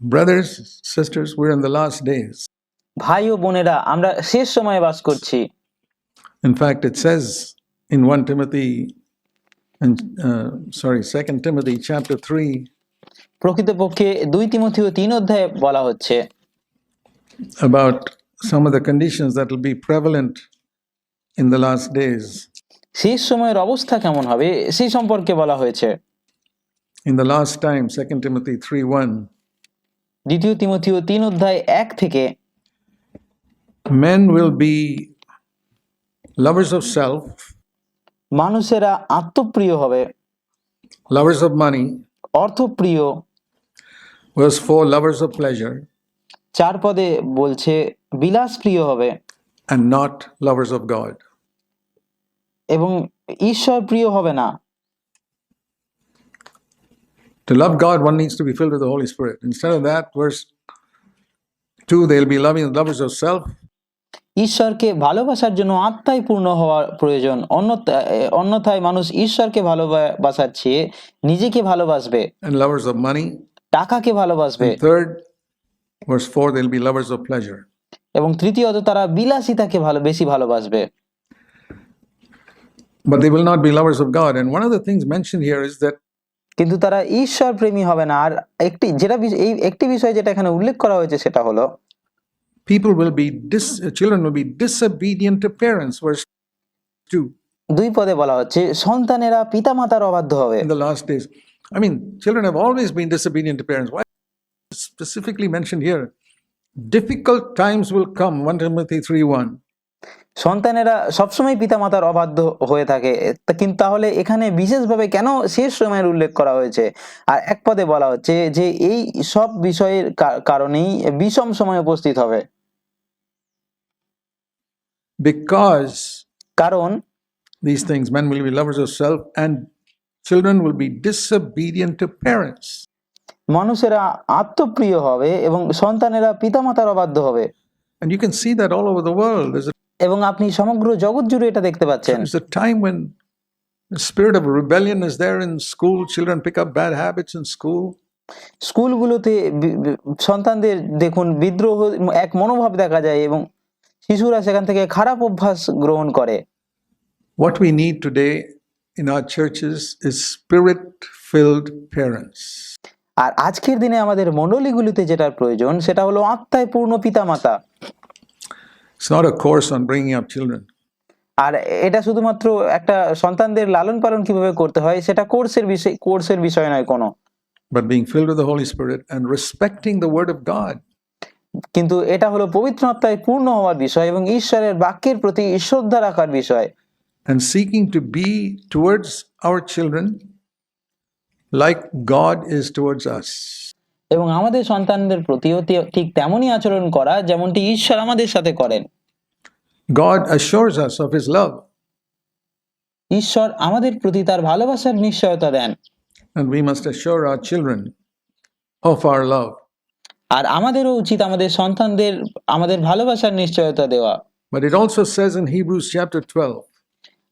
Brothers, sisters, we're in the last days. ভাই ও বোনেরা আমরা শেষ সময়ে বাস করছি In fact, it says in 1 Timothy, and uh, sorry, 2 Timothy chapter 3, প্রকৃতপক্ষে দুই তিমথিও তিন অধ্যায়ে বলা হচ্ছে about some of the conditions that will be prevalent in the last days. শেষ সময়ের অবস্থা কেমন হবে সেই সম্পর্কে বলা হয়েছে In the last time, 2 Timothy 3 1, দ্বিতীয় তিমথীয় তিন অধ্যায় এক থেকে men will be lovers of self মানুষেরা আত্মপ্রিয় হবে। Lovers of money অর্থপ্রিয়। Was for lovers of pleasure চার পদে বলছে বিলাস প্রিয় হবে। And not lovers of God এবং ঈশ্বর প্রিয় হবে না। To love God, one needs to be filled with the Holy Spirit. Instead of that, verse 2, they'll be loving lovers of self, ঈশ্বরকে ভালোবাসার জন্য আত্মায় পূর্ণ হওয়ার প্রয়োজন অন্যথা- অন্যথায় মানুষ ঈশ্বরকে ভালোবাসার চেয়ে নিজেকে ভালোবাসবে and lovers of money. টাকাকে ভালোবাসবে Third, verse 4, they'll be lovers of pleasure. এবং তৃতীয়ত তারা বিলাসিতাকে ভালো বেশি ভালোবাসবে But they will not be lovers of God. And one of the things mentioned here is that কিন্তু তারা ঈশ্বর প্রেমী হবে না আর একটি যেটা এই একটি বিষয় যেটা এখানে উল্লেখ করা হয়েছে সেটা হলো people will be dis- children will be disobedient to parents, verse 2, দুই পদে বলা হচ্ছে সন্তানেরা পিতামাতার অবাধ্য হবে in the last days. I mean, children have always been disobedient to parents. Why specifically mentioned here? Difficult times will come, 1 Timothy 3 1. সন্তানেরা সবসময় পিতামাতার অবাধ্য হয়ে থাকে কিন্তু তাহলে এখানে বিশেষভাবে কেন শেষ সময়ের উল্লেখ করা হয়েছে আর এক পদে বলা হচ্ছে যে এই সব বিষয়ের কারণেই বিষম সময় উপস্থিত হবে Because কারণ these things, men will be lovers of self, and children will be disobedient to parents. মানুষেরা আত্মপ্রিয় হবে এবং সন্তানেরা পিতামাতার অবাধ্য হবে And you can see that all over the world. There's a, এবং আপনি সমগ্র জগৎ জুড়ে এটা দেখতে পাচ্ছেন। Spirit of rebellion is there in school children pick up bad habits in school স্কুলগুলোতে সন্তানদের দেখুন বিদ্রোহ এক মনোভাব দেখা যায় এবং শিশুরা সেখান থেকে খারাপ অভ্যাস গ্রহণ করে। What we need today in our churches is spirit filled parents আর আজকের দিনে আমাদের মণ্ডলীগুলোতে যেটা প্রয়োজন সেটা হলো আত্মায় পূর্ণ পিতামাতা। It's not a course on bringing up children. আর এটা শুধুমাত্র একটা সন্তানদের লালন পালন কিভাবে করতে হয় সেটা কোর্সের বিষয় কোর্সের বিষয় নয় কোনো but being filled with the Holy Spirit and respecting the Word of God. কিন্তু এটা হলো পবিত্র আত্মায় পূর্ণ হওয়ার বিষয় এবং ঈশ্বরের বাক্যের প্রতি শ্রদ্ধা রাখার বিষয় and seeking to be towards our children like God is towards us. এবং আমাদের সন্তানদের প্রতিও ঠিক তেমনই আচরণ করা যেমনটি ঈশ্বর আমাদের সাথে করেন। God assures us of His love, ঈশ্বর আমাদের প্রতি তার ভালোবাসার নিশ্চয়তা দেন। And we must assure our children of our love. আর আমাদেরও উচিত আমাদের সন্তানদের আমাদের ভালোবাসার নিশ্চয়তা দেওয়া। But it also says in Hebrews chapter 12,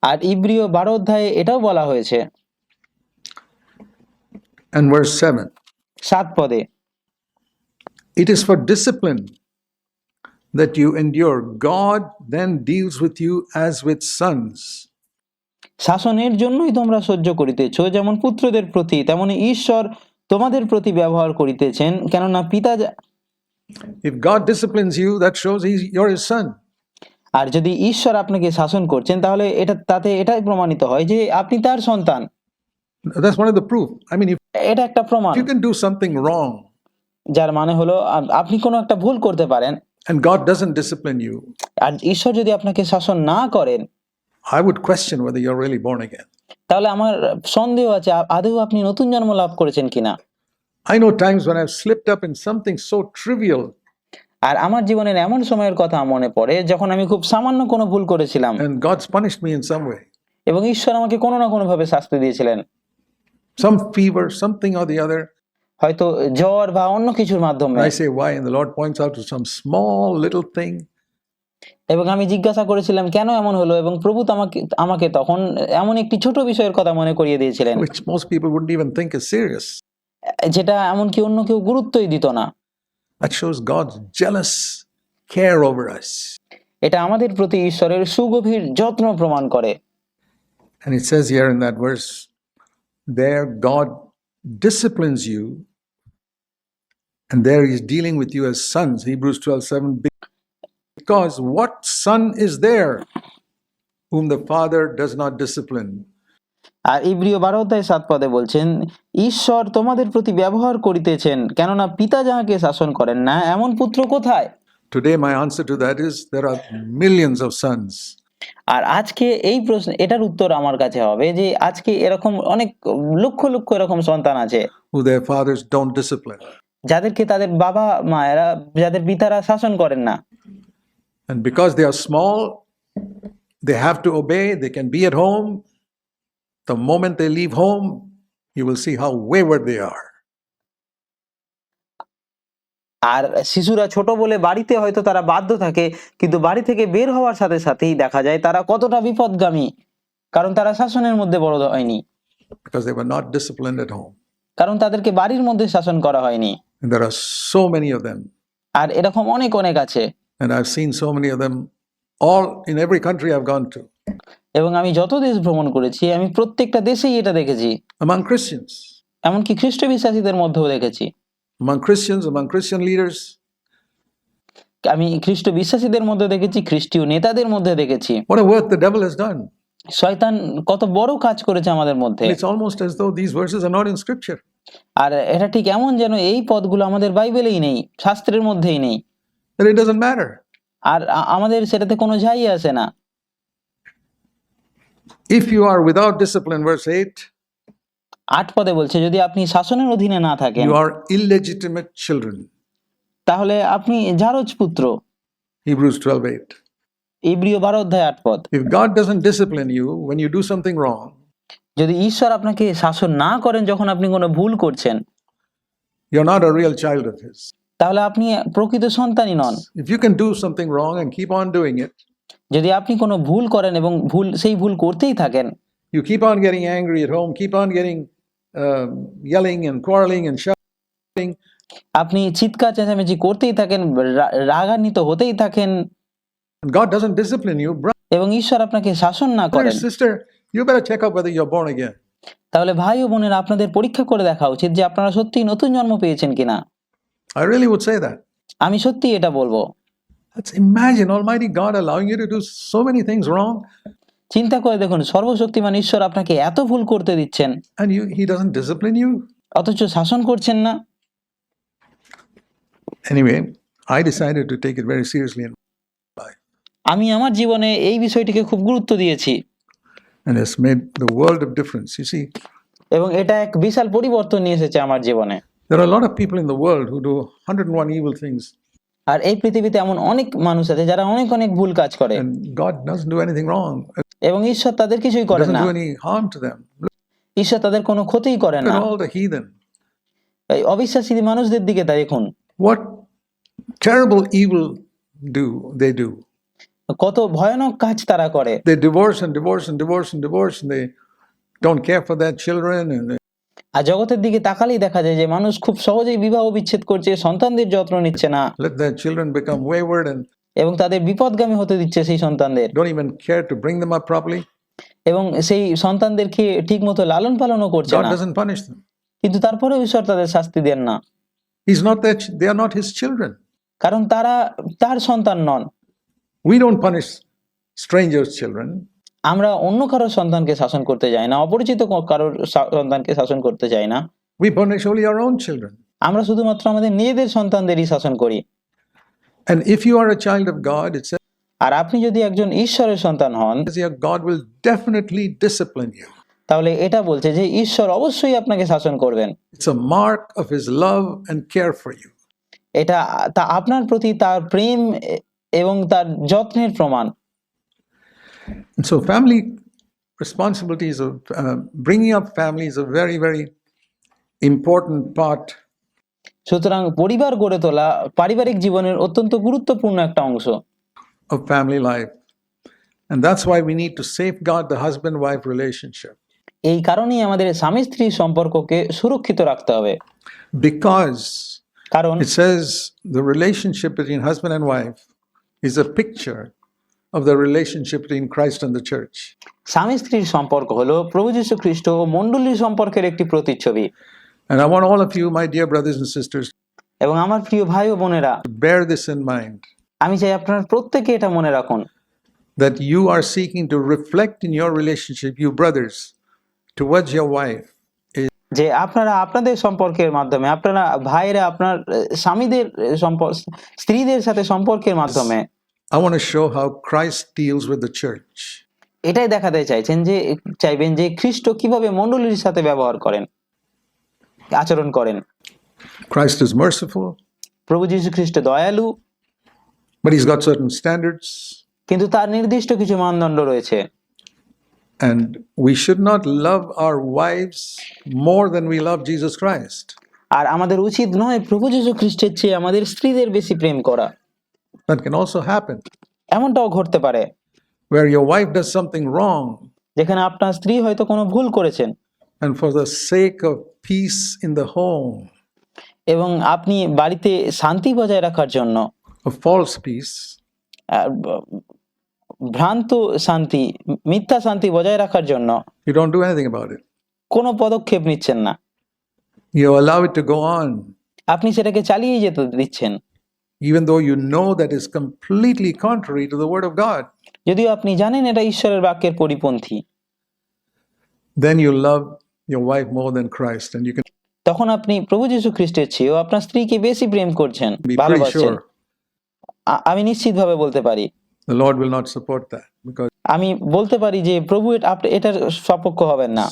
আর ইব্রিয় বারো অধ্যায়ে এটাও বলা হয়েছে। and verse 7 সাত পদে It is for discipline that you endure. God then deals with you as with sons. শাসনের জন্যই তোমরা সহ্য করিতেছ যেমন পুত্রদের প্রতি তেমনি ঈশ্বর তোমাদের প্রতি ব্যবহার করিতেছেন কেননা পিতা If God disciplines you, that shows he's, you're His son. আর যদি ঈশ্বর আপনাকে শাসন করছেন তাহলে এটা তাতে এটাই প্রমাণিত হয় যে আপনি তার সন্তান That's one of the proof. I mean, if এটা একটা প্রমাণ you can do something wrong যার মানে হলো আপ- আপনি কোনো একটা ভুল করতে পারেন and God doesn't discipline you, আর ঈশ্বর যদি আপনাকে শাসন না করেন I would question whether you're really born again. তাহলে আমার সন্দেহ আছে আ- আদৌ আপনি নতুন জন্ম লাভ করেছেন কিনা I know times when I've slipped up in something so trivial আর আমার জীবনের এমন সময়ের কথা মনে পড়ে যখন আমি খুব সামান্য কোনো ভুল করেছিলাম and God's punished me in some way. এবং ঈশ্বর আমাকে কোনো না কোনো ভাবে শাস্তি দিয়েছিলেন some fever, something or the other. হয়তো জ্বর বা অন্য কিছুর মাধ্যমে। I say why in the Lord points to some small little thing এবং আমি জিজ্ঞাসা করেছিলাম কেন এমন হলো? এবং প্রভু আমাকে আমাকে তখন এমন একটি ছোট বিষয়ের কথা মনে করিয়ে দিয়েছিলেন। Which most people would even think is serious যেটা এমন কি অন্য কেউ গুরুত্বই দিত না। That shows God's jealous care over এটা আমাদের প্রতি ঈশ্বরের সুগভীর যত্ন প্রমাণ করে। And it here that verse there God disciplines you, and there He's dealing with you as sons. Hebrews 12 7. Because what son is there whom the father does not discipline? আর ইব্রিয় বারো অধ্যায় সাত পদে বলছেন ঈশ্বর তোমাদের প্রতি ব্যবহার করিতেছেন কেননা পিতা যাহাকে শাসন করেন না এমন পুত্র কোথায় Today, my answer to that is there are millions of sons আর আজকে এই প্রশ্ন এটার উত্তর আমার কাছে হবে যে আজকে এরকম অনেক লক্ষ লক্ষ এরকম সন্তান আছে their fathers don't discipline. যাদেরকে তাদের বাবা মায়েরা যাদের পিতারা শাসন করেন না And because they are small, they have to obey, they can be at home. The moment they leave home, you will see how wayward they are. আর শিশুরা ছোট বলে বাড়িতে হয়তো তারা বাধ্য থাকে কিন্তু বাড়ি থেকে বের হওয়ার সাথে সাথেই দেখা যায় তারা কতটা বিপদগামী। কারণ তারা শাসনের মধ্যে বড় হয়নি. কারণ তাদেরকে বাড়ির মধ্যে শাসন করা হয়নি. আর এরকম অনেক অনেক আছে। And I've seen so many of them all in every country I've gone to. এবং আমি যত দেশ ভ্রমণ করেছি আমি প্রত্যেকটা দেশেই এটা দেখেছি। Among Christians, এমনকি খ্রিস্ট বিশ্বাসীদের মধ্যেও দেখেছি। Among Christians, among Christian leaders. আমি খ্রিস্ট বিশ্বাসীদের মধ্যে দেখেছি খ্রিস্টীয় নেতাদের মধ্যে দেখেছি What a work the devil has done. শয়তান কত বড় কাজ করেছে আমাদের মধ্যে It's almost as though these verses are not in scripture. আর এটা ঠিক এমন যেন এই পদগুলো আমাদের বাইবেলেই নেই শাস্ত্রের মধ্যেই নেই That it doesn't matter. আর আমাদের সেটাতে কোনো যাই আসে না If you are without discipline, verse 8, আট পদে বলছে যদি আপনি শাসনের অধীনে না থাকেন ইউ আর ইললেজিটিমেট তাহলে আপনি জারজ পুত্র। হিব্রুস 12:8 ইব্রিয় 12 অধ্যায় 8 পদ। If God doesn't discipline you when you do something wrong যদি ঈশ্বর আপনাকে শাসন না করেন যখন আপনি কোন ভুল করছেন you are not a child of তাহলে আপনি প্রকৃত সন্তানই নন। If you can do something wrong and keep on doing it যদি আপনি কোনো ভুল করেন এবং ভুল সেই ভুল করতেই থাকেন you keep on getting angry at keep on getting yelling and quarreling and shouting, আপনি চিৎকার চেঁচামেচি করতেই থাকেন রাগান্বিত হতেই থাকেন God doesn't discipline you, এবং ঈশ্বর আপনাকে শাসন না করেন sister, you better check out whether you're born again. তাহলে ভাই ও বোনেরা আপনাদের পরীক্ষা করে দেখা উচিত যে আপনারা সত্যি নতুন জন্ম পেয়েছেন কিনা I really would say that. আমি সত্যি এটা বলব Let's imagine Almighty God allowing you to do so many things wrong, চিন্তা করে দেখুন সর্বশক্তিমান ঈশ্বর আপনাকে এত ভুল করতে দিচ্ছেন। অথচ শাসন করছেন না। আমি আমার জীবনে এই বিষয়টিকে খুব গুরুত্ব দিয়েছি। এবং এটা এক বিশাল পরিবর্তন নিয়ে এসেছে আমার জীবনে। There are a lot আর এই পৃথিবীতে এমন অনেক মানুষ আছে যারা অনেক অনেক ভুল কাজ করে God doesn't do anything wrong. এবং ঈশ্বর তাদের কিছুই করেন doesn't না do any harm to them. ঈশ্বর তাদের কোনো ক্ষতিই করেন না all the heathen. এই অবিশ্বাসী মানুষদের দিকে তা দেখুন What terrible evil do they do? কত ভয়ানক কাজ তারা করে They divorce and divorce and divorce and divorce, and they don't care for their children, and they, আর জগতের দিকে তাকালেই দেখা যায় যে মানুষ খুব সহজেই বিবাহ বিচ্ছেদ করছে সন্তানদের যত্ন নিচ্ছে না। এবং তাদের বিপদগামী হতে দিচ্ছে সেই সন্তানদের। এবং সেই সন্তানদেরকে ঠিক মতো লালন পালনও করছে না। কিন্তু তারপরেও ঈশ্বর তাদের শাস্তি দেন না। Is not that not his children কারণ তারা তার সন্তান নন। We don't punish strangers children আমরা অন্য কারোর সন্তানকে শাসন করতে যাই না অপরিচিত কারোর সন্তানকে শাসন করতে যাই না We punish only our own children. আমরা শুধুমাত্র আমাদের নিজেদের সন্তানদেরই শাসন করি And if you are a child of God, it says আর আপনি যদি একজন ঈশ্বরের সন্তান হন God will definitely discipline you. তাহলে এটা বলছে যে ঈশ্বর অবশ্যই আপনাকে শাসন করবেন It's a mark of His love and care for you. এটা তা আপনার প্রতি তার প্রেম এবং তার যত্নের প্রমাণ And so, family responsibilities of uh, bringing up family is a very, very important part সুতরাং পরিবার গড়ে তোলা পারিবারিক জীবনের অত্যন্ত গুরুত্বপূর্ণ একটা অংশ of family life. And that's why we need to safeguard the husband wife relationship. এই কারণেই আমাদের স্বামী স্ত্রীর সম্পর্ককে সুরক্ষিত রাখতে হবে because কারণ it says the relationship between husband and wife is a picture of the relationship between Christ and the church. স্বামী স্ত্রীর সম্পর্ক হলো প্রভু যীশু খ্রিস্ট ও মণ্ডলীর সম্পর্কের একটি প্রতিচ্ছবি And I want all of you, my dear brothers and sisters, এবং আমার প্রিয় ভাই ও বোনেরা to bear this in mind আমি চাই আপনার প্রত্যেকে এটা মনে রাখুন that you are seeking to reflect in your relationship, you brothers, towards your wife, যে আপনারা আপনাদের সম্পর্কের মাধ্যমে আপনারা ভাইয়েরা আপনার স্বামীদের সম্পর্ক স্ত্রীদের সাথে সম্পর্কের মাধ্যমে I want to show how Christ deals with the church. এটাই দেখাতে চাইছেন যে চাইবেন যে খ্রিস্ট কীভাবে মণ্ডলীর সাথে ব্যবহার করেন আচরণ করেন Christ is merciful, প্রভু যীশু খ্রিস্ট দয়ালু but he's got certain standards, কিন্তু তার নির্দিষ্ট কিছু মানদণ্ড রয়েছে and we should not love our wives more than we love Jesus Christ. আর আমাদের উচিত নয় প্রভু যীশু খ্রিস্টের চেয়ে আমাদের স্ত্রীদের বেশি প্রেম করা That can also happen এমনটাও ঘটতে পারে where your wife does something wrong, যেখানে আপনার স্ত্রী হয়তো কোনো ভুল করেছেন and for the sake of peace in the home, এবং আপনি বাড়িতে শান্তি বজায় রাখার জন্য of false peace, ভ্রান্ত শান্তি মিথ্যা শান্তি বজায় রাখার জন্য you don't do anything about it. কোনো পদক্ষেপ নিচ্ছেন না You allow it to go on, আপনি সেটাকে চালিয়ে যেতে দিচ্ছেন even though you know that is completely contrary to the Word of God. যদিও আপনি জানেন এটা ঈশ্বরের বাক্যের পরিপন্থী Then you love your wife more than Christ, and you can তখন আপনি প্রভু যীশু খ্রিস্টের চেয়েও আপনার স্ত্রীকে বেশি প্রেম করছেন be pretty ভালোবাসছেন sure আ- আমি নিশ্চিতভাবে বলতে পারি the Lord will not support that because আমি বলতে পারি যে প্রভু এটা- আপ- এটার সপক্ষ হবেন না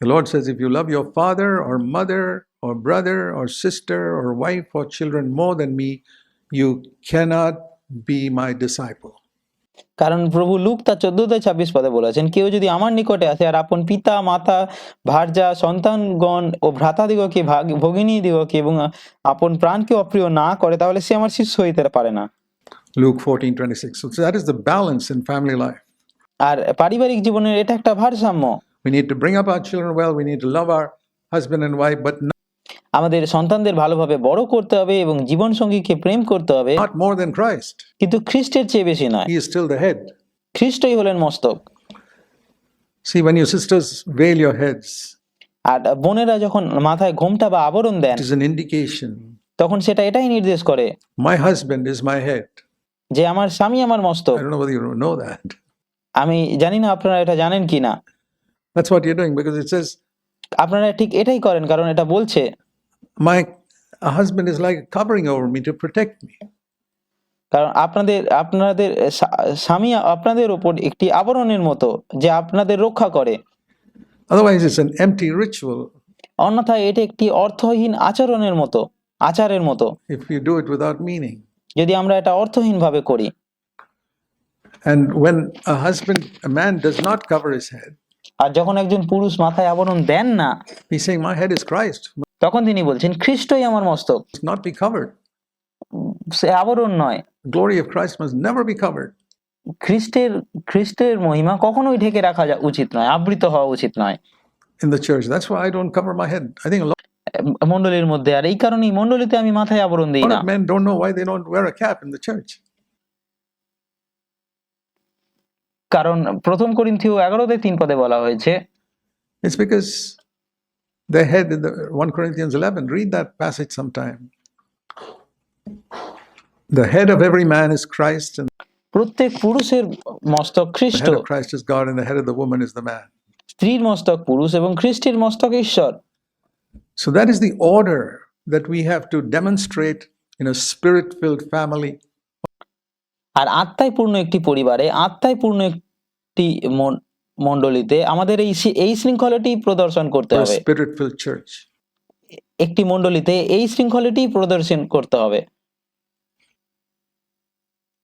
the Lord says, if you love your father or mother or brother or sister or wife or children more than me, you cannot be my disciple. কারণ প্রভু লুক তার চোদ্দতে ছাব্বিশ পদে বলেছেন কেউ যদি আমার নিকটে আসে আর আপন পিতা মাতা ভার্যা সন্তানগণ ও ভ্রাতা ভ্রাতাদিগকে ভাগ- ভগিনীদিগকে এবং আপন প্রাণকে অপ্রিয় না করে তাহলে সে আমার শিষ্য হইতে পারে না Luke 14 26. So that is the balance in family life. আর পারিবারিক জীবনের এটা একটা ভারসাম্য We need to bring up our children well, we need to love our husband and wife, but আমাদের সন্তানদের ভালোভাবে বড় করতে হবে এবং জীবন সঙ্গীকে প্রেম করতে হবে not more than Christ. কিন্তু খ্রিস্টের চেয়ে বেশি নয় He is still the head. খ্রিস্টই হলেন মস্তক See, when your sisters veil your heads, আর বোনেরা যখন মাথায় ঘোমটা বা আবরণ দেন it is an indication তখন সেটা এটাই নির্দেশ করে my husband is my head. যে আমার স্বামী আমার মস্তক I don't know whether you know that. আমি জানি না আপনারা এটা জানেন কি না That's what you're doing because it says, আপনারা ঠিক এটাই করেন কারণ এটা বলছে My husband is like covering over me to protect me. কারণ আপনাদের আপনাদের স্বামী আপনাদের ওপর একটি আবরণের মতো যে আপনাদের রক্ষা করে Otherwise, it's an empty ritual অন্যথায় এটা একটি অর্থহীন আচরণের মতো আচারের মতো if you do it without meaning. যদি আমরা এটা অর্থহীন ভাবে করি And when a husband, a man does not cover his head, আর যখন একজন পুরুষ মাথায় আবরণ দেন না he's saying, My head is Christ, তখন তিনি বলছেন খ্রিস্টই আমার মস্তক not be covered. সে আবরণ নয় glory of Christ must never be covered. খ্রিস্টের খ্রিস্টের মহিমা কখনোই ঢেকে রাখা উচিত নয় আবৃত হওয়া উচিত নয় in the church. That's why I don't cover my head. I think a lot মন্ডলীর মধ্যে আর এই কারণেই মন্ডলীতে আমি মাথায় আবরণ দিই না men don't know why they don't wear a cap in the church. কারণ প্রথম করিন্থীয় এগারোতে তিন পদে বলা হয়েছে It's because the head in the 1 Corinthians 11, read that passage sometime. The head of every man is Christ, and প্রত্যেক পুরুষের মস্তক the Christ head of Christ is God, and the head of the woman is the man. স্ত্রীর মস্তক পুরুষ এবং খ্রিস্টের মস্তক ঈশ্বর So that is the order that we have to demonstrate in a spirit filled family আর আত্মায় পূর্ণ একটি পরিবারে আত্মায় পূর্ণ একটি মন- মণ্ডলীতে আমাদের এই এই শৃঙ্খলাটি প্রদর্শন করতে হবে. একটি মণ্ডলীতে এই শৃঙ্খলাটি প্রদর্শন করতে হবে